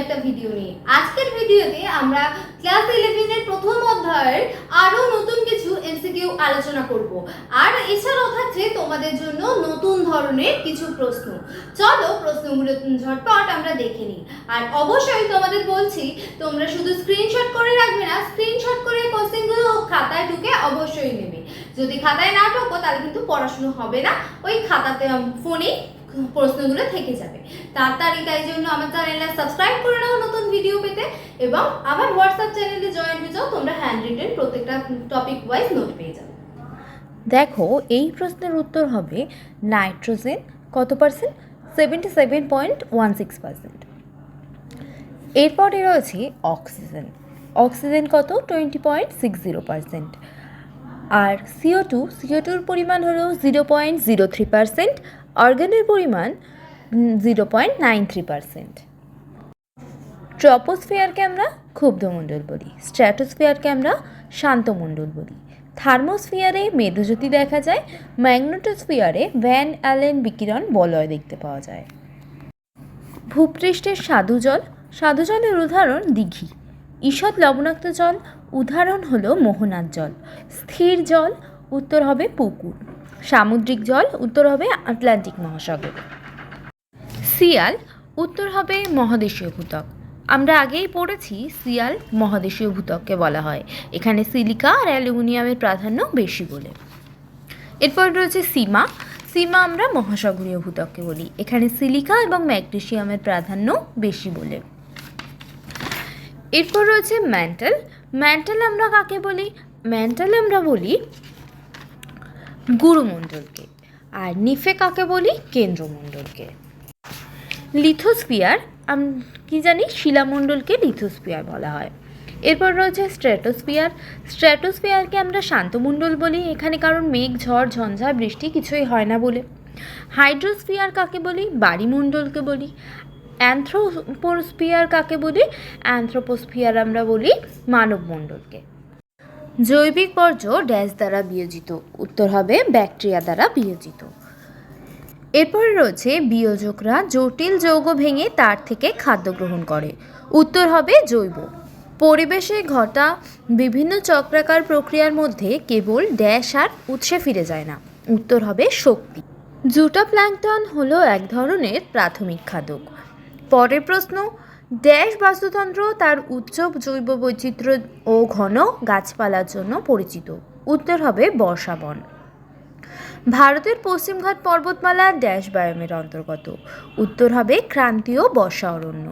একটা ভিডিও নিয়ে আজকের ভিডিওতে আমরা ক্লাস ইলেভেনের প্রথম অধ্যায়ের আরও নতুন কিছু এমসিকিউ আলোচনা করব। আর এছাড়াও থাকছে তোমাদের জন্য নতুন ধরনের কিছু প্রশ্ন। চলো প্রশ্নগুলো ঝটপট আমরা দেখে নিই। আর অবশ্যই তোমাদের বলছি, তোমরা শুধু স্ক্রিনশট করে রাখবে না স্ক্রিনশট করে কোশ্চেনগুলো খাতায় ঢুকে অবশ্যই নেবে। যদি খাতায় না ঢোকো, তাহলে কিন্তু পড়াশুনো হবে না। ওই খাতাতে ফোনেই প্রশ্নগুলো থেকে যাবে। তাড়াতাড়ি তাই জন্য আমার চ্যানেলটা সাবস্ক্রাইব করে নাও নতুন ভিডিও পেতে এবং আমার হোয়াটসঅ্যাপ চ্যানেলে জয়েন হয়ে যাও, তোমরা হ্যান্ড রিটেন প্রত্যেকটা টপিক ওয়াইজ নোট পেয়ে যাবে। দেখো, এই প্রশ্নের উত্তর হবে নাইট্রোজেন কত percent seventy seven point one six percent এরপরে রয়েছে অক্সিজেন অক্সিজেন কত? Twenty point six zero percent আর সিও টু সিও টুর পরিমাণ হলো zero point zero three percent অর্গানের পরিমাণ zero point nine three percent ট্রপোস্ফিয়ারকে আমরা ক্ষুব্ধমণ্ডল বলি স্ট্র্যাটোস্ফিয়ারকে আমরা শান্তমণ্ডল বলি। থার্মোস্ফিয়ারে মেরুজ্যোতি দেখা যায় ম্যাগনেটোস্ফিয়ারে ভ্যান অ্যালেন বিকিরণ বলয় দেখতে পাওয়া যায়। ভূপৃষ্ঠের সাধু জল সাধু জলের উদাহরণ দিঘি। ঈষৎ লবণাক্ত জল, উদাহরণ হলো মোহনার জল। স্থির জল, উত্তর হবে পুকুর। সামুদ্রিক জল, উত্তর হবে আটলান্টিক মহাসাগর। সিয়াল উত্তর হবে মহাদেশীয় ভূতক আমরা আগেই পড়েছি সিয়াল মহাদেশীয় ভূত্বককে বলা হয়। এখানে সিলিকা আর অ্যালুমিনিয়ামের প্রাধান্য বেশি বলে। এরপর রয়েছে সীমা। সীমা আমরা মহাসাগরীয় ভূতককে বলি। এখানে সিলিকা এবং ম্যাগনেসিয়ামের প্রাধান্য বেশি বলে। এরপর রয়েছে ম্যান্টাল ম্যান্টাল আমরা কাকে বলি? ম্যান্টাল আমরা বলি গুরুমণ্ডলকে। আর নিফে কাকে বলি? কেন্দ্রমণ্ডলকে। লিথোস্ফিয়ার কি জানি? শিলামণ্ডলকে লিথোস্ফিয়ার বলা হয়। এরপর রয়েছে স্ট্র্যাটোস্ফিয়ার স্ট্র্যাটোস্ফিয়ারকে আমরা শান্তমণ্ডল বলি। এখানে কারণ মেঘ, ঝড়, ঝঞ্ঝা, বৃষ্টি কিছুই হয় না বলে। হাইড্রোস্ফিয়ার কাকে বলি? বাড়িমণ্ডলকে বলি। অ্যান্থ্রোপোস্ফিয়ার কাকে বলি? অ্যান্থ্রোপোস্ফিয়ার আমরা বলি মানবমণ্ডলকে। জৈবিক বর্জ্য ড্যাশ দ্বারা বিয়োজিত, উত্তর হবে ব্যাকটেরিয়া দ্বারা বিয়োজিত। এরপরে রয়েছে বিয়োজকরা জটিল যৌগ ভেঙে তার থেকে খাদ্য গ্রহণ করে, উত্তর হবে জৈব। পরিবেশে ঘটা বিভিন্ন চক্রাকার প্রক্রিয়ার মধ্যে কেবল ড্যাশ আর উৎসে ফিরে যায় না, উত্তর হবে শক্তি। জুটা প্ল্যাঙ্কটন হলো এক ধরনের প্রাথমিক খাদক। পরের প্রশ্ন ড্যাশ বাস্তুতন্ত্র তার উচ্চ জৈব বৈচিত্র্য ও ঘন গাছপালার জন্য পরিচিত। উত্তর হবে বর্ষাবন। ভারতের পশ্চিমঘাট পর্বতমালা ড্যাশ বায়োমের অন্তর্গত। উত্তর হবে ক্রান্তীয় বর্ষা অরণ্য